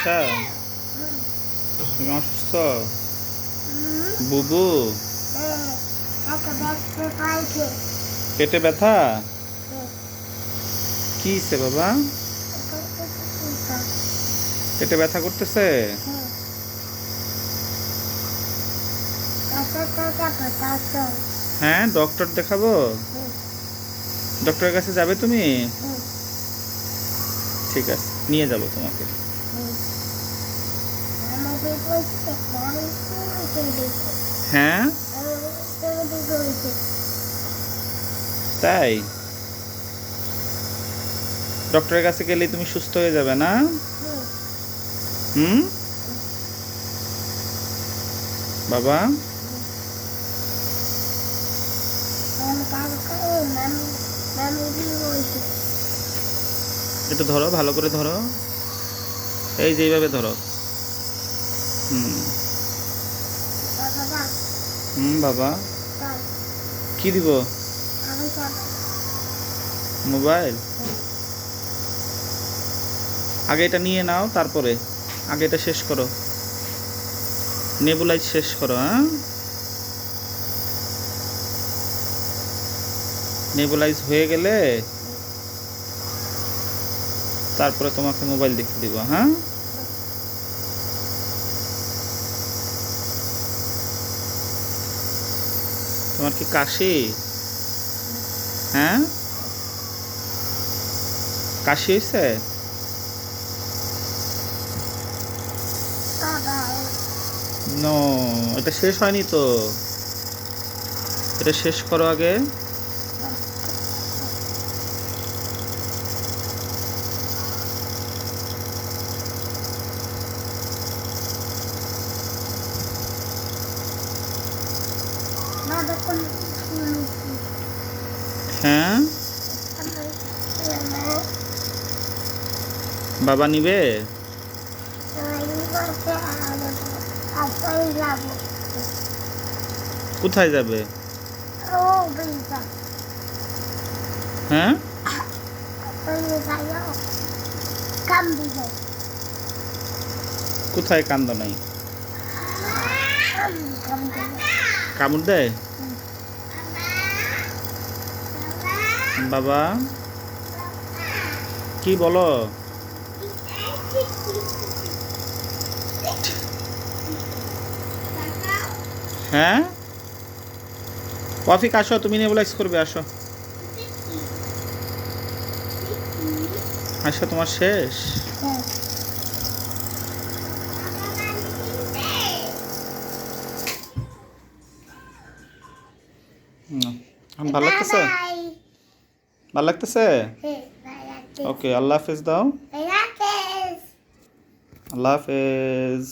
সমস্যা তুমি অসুস্থ? বুবু? পেটে ব্যথা? কি হইছে বাবা? পেটে ব্যথা করতেছে? হ্যাঁ ডক্টর দেখাবো। ডক্টরের কাছে যাবে তুমি? ঠিক আছে নিয়ে যাব তোমাকে। হ্যাঁ? তাই? ডক্টরের কাছে গেলে তুমি সুস্থ হয়ে যাবে না? হুম? বাবা? এটা ধরো, ভালো করে ধরো। এই যে এইভাবে ধরো। হুম। হুম, বাবা। কি দিব? মোবাইল? আগে এটা নিয়ে নাও, তারপরে। আগে এটা শেষ করো। নেবুলাইজ শেষ করো হ্যাঁ? নেবুলাইজ হয়ে গেলে তারপরে তোমাকে মোবাইল দেখতে দিব হ্যাঁ? তোমার কি কাশি? হ্যাঁ? কাশি হয়েছে নো এটা শেষ হয়নি তো। এটা শেষ করো আগে। হ্যাঁ? বাবা নিবে? কোথায় যাবে? হ্যাঁ? কোথায় কান্দ নাই? কামড় দেয়? বাবা? কি বলো? হ্যাঁ? কফিক আসো তুমি নেবুলাইজ করবে, আসো। আসো, তোমার শেষ। ভালো লাগতেছে? ভালো লাগতেছে? ওকে আল্লাহ হাফেজ দাও। আল্লাহ হাফেজ।